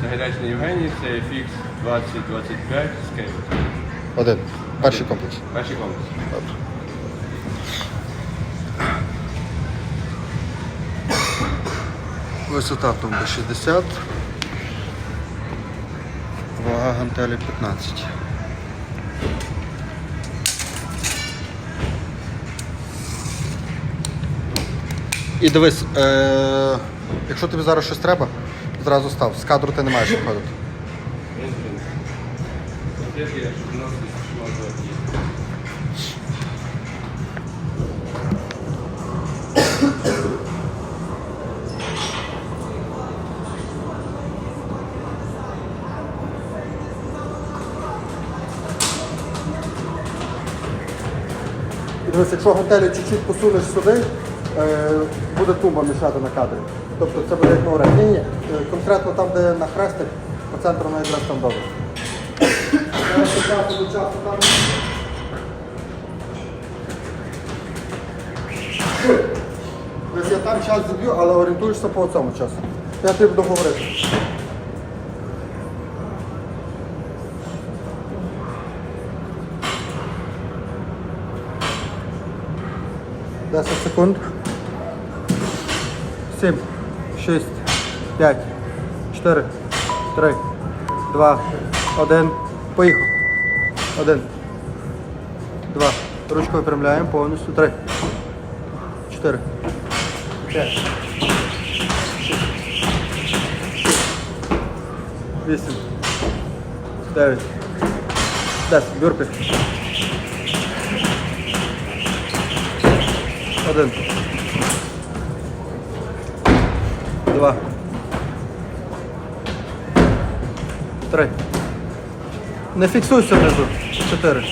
Сагайдачний Євгеній, це FX 2025 скейт. Один. Перший комплекс. Перший комплекс. Добре. Висота тумби 60. Вага гантелі 15. І дивись, е- якщо тобі зараз щось треба, зразу став. З кадру ти не маєш виходити. Дивись, якщо готелі чуть-чуть посунеш сюди, е, буде тумба мішати на кадрі. Тобто це буде як на. Ні, ні, е, конкретно там, де на хрестик, по центру навіть якраз там добре. Там. Я там час зіб'ю, але орієнтуєшся по цьому часу. Я тобі буду говорити. 10 секунд. 7, 6, 5, 4, 3, 2, 1. Поїхав. 1, 2. Ручку випрямляємо повністю. 3, 4, 5, 6, 8, 9, 10. Бюрпі. Один. Два. Три. Не фіксуйся внизу. Чотири.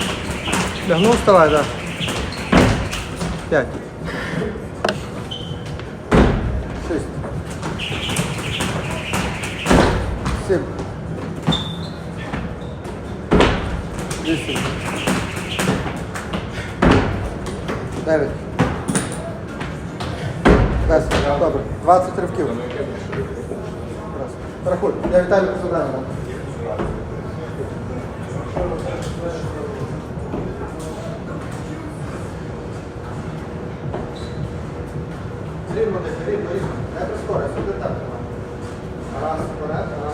Лягнув, вставай, так. Да. П'ять. Шість. Сім. Вісім. Дев'ять. 10. Добре. 20 ривків. Рахуй. Я Віталій посадаю. Рівно рівно, рівно. Не прискорюй, сюди так. Раз вперед, раз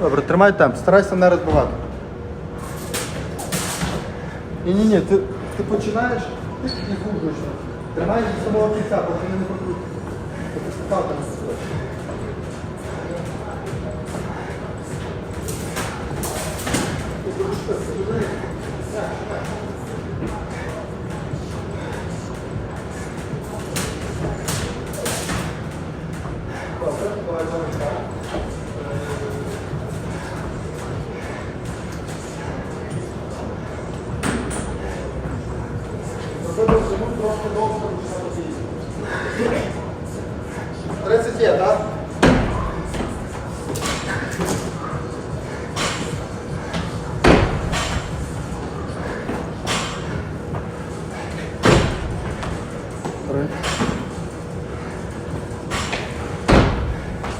Добре, тримай темп, старайся не розбивати. Ні-ні-ні, ти, ти починаєш ти і губиш. Тримай до самого кінця, поки не прокрутять. Поки трошки довше, ніж на 30 є, так?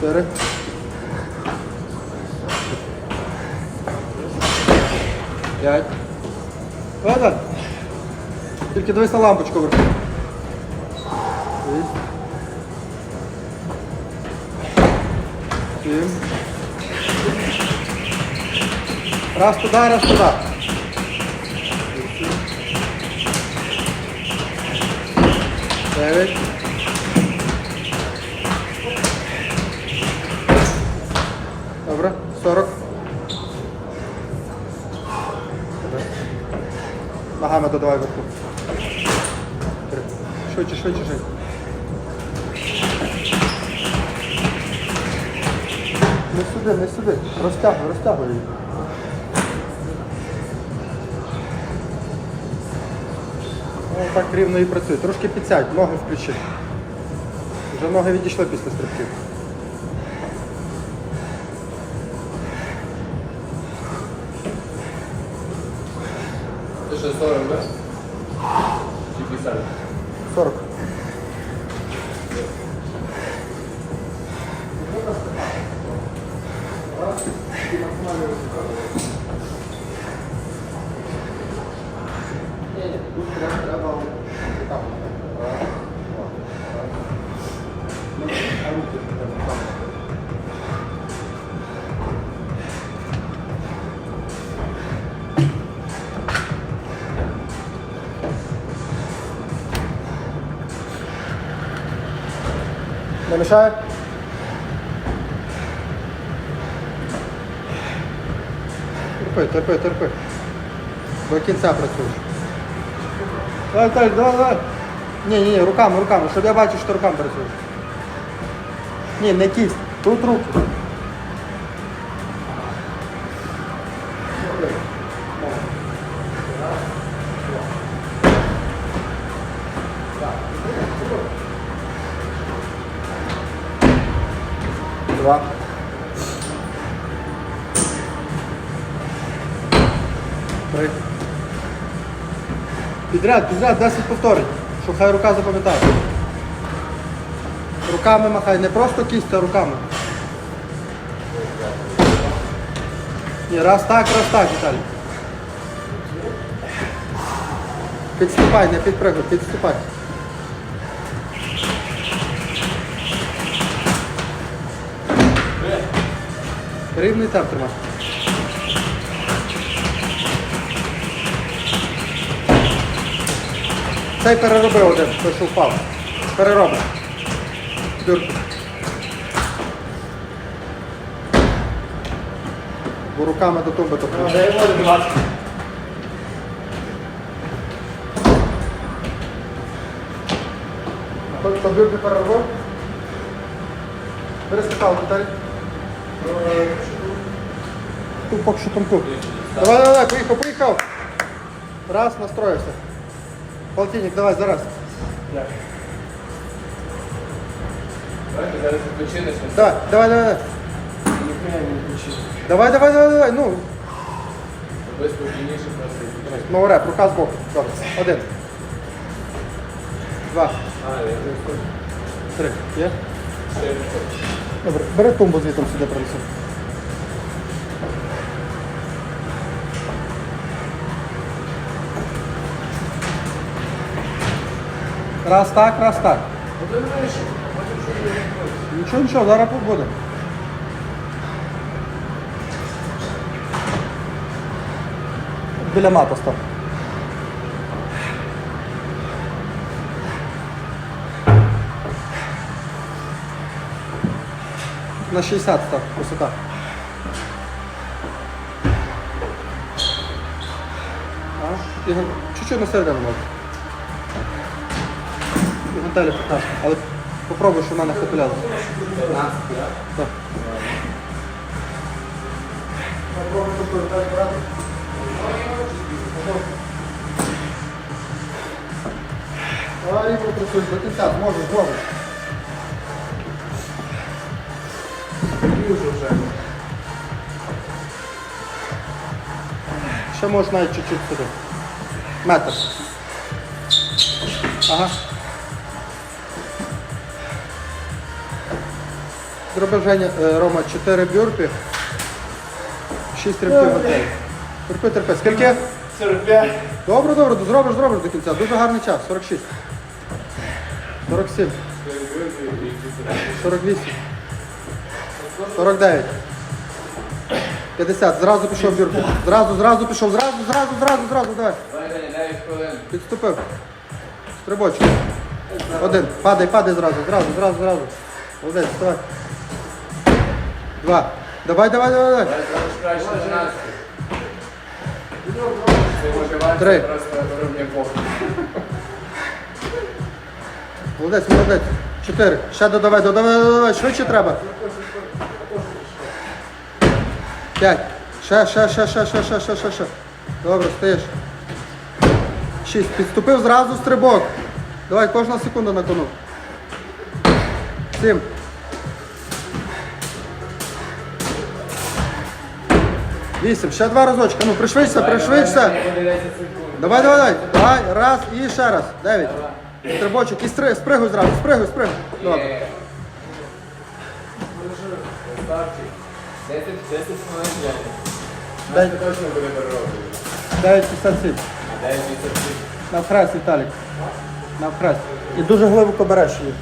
Чотири. П'ять. Ладно. Тільки дивись на лампочку вверху. Раз туди, раз туди. Дев'ять. Добре, сорок. Ногами додавай вверху. Швидше, швидше, швидше. Не сюди, не сюди. Розтягуй, розтягуй її. Ну, так рівно і працює. Трошки підсядь, ноги включи. Вже ноги відійшли після стрибків. Це що 40, да? Чи 50? 40. Не мешає? Терпи, терпи, терпи. До кінця працюєш. Давай, давай, давай, давай. Ні, ні, ні, руками, руками, щоб я бачив, що руками працюєш. Ні, не кість, тут руки. Три. Підряд, підряд, 10 повторень, щоб хай рука запам'ятає. Руками махай, не просто кість, а руками. Ні, раз так, раз так, Віталій. Підступай, не підпригуй, підступай. Рівний темп тримай. Цей переробив один, той, що впав. Переробив. Дюрку. Бо руками до тумби ласка. Хто дюрки переробив? Бери скакалку, Віталій. Ту поки що тонку. Давай, давай, давай, поїхав, поїхав. Раз, настроївся. Полтинник, давай, зараз. Давайте зараз відпочинеш. Давай, давай, давай. давай. Ніхуя не відпочинеш. Давай, давай, давай, давай. Ну, просто ну реп, рука збоку. Добре. Один. Два. А, я хочу. Три. Є? Ще не хочу. Добре. Бери тумбу звідти сюди принесу. Раз так, раз так. Нічого, нічого, зараз буде. Біля мата став. На 60 став висота. А? Чуть-чуть на середину можна. Гантелі 15. Але попробуй, що в мене хапіляли. 15, так? Так. Працюй, до кінця, зможеш, зможеш. Дуже вже. Ще можеш навіть чуть-чуть сюди. Метр. Ага. Зроби Женя, е, Рома 4 бюрпі. 6 рибків готелі. Терпи, терпи. Скільки? 45. Добре, добре, зробиш, зробиш до кінця. Дуже гарний час. 46. 47. 48. 49. 50. Зразу пішов бюрпі. Зразу, зразу пішов. Зразу, зразу, зразу, зразу. Давай. Давай, 9 хвилин. Підступив. Стрибочок. Один. Падай, падай зразу, зразу, зразу, зразу. Молодець, давай. Два. Давай, давай, давай, давай. Давай зробиш краще 12. Це мотивація Три. Молодець, молодець. Чотири. Ще додавай, додавай, додавай. Швидше треба. П'ять. Ще, ще, ще, ще, ще, ще, ще, ще, ще. Добре, стоїш. Шість. Підступив зразу стрибок. Давай, кожна секунда на кону. Сім. Вісім. Ще два разочка. Ну, пришвидься, пришвидься. Давай, давай, давай. Давай, раз і ще раз. Дев'ять. Стрибочок. І стри, спригуй зразу. Спригуй, спригуй. Добре. Красавчик. 10, 10 хвилин глянь. Дай. Це точно буде дорогою. 9,57. А 9 місяців. Навхрест, Віталік. Навхрест. І дуже глибоко береш її.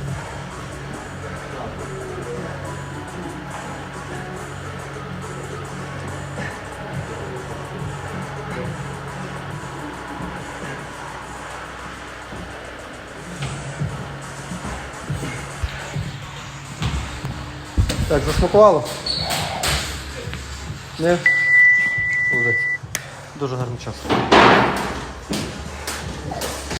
Так, засмакувало? Ні? Дуже гарний час.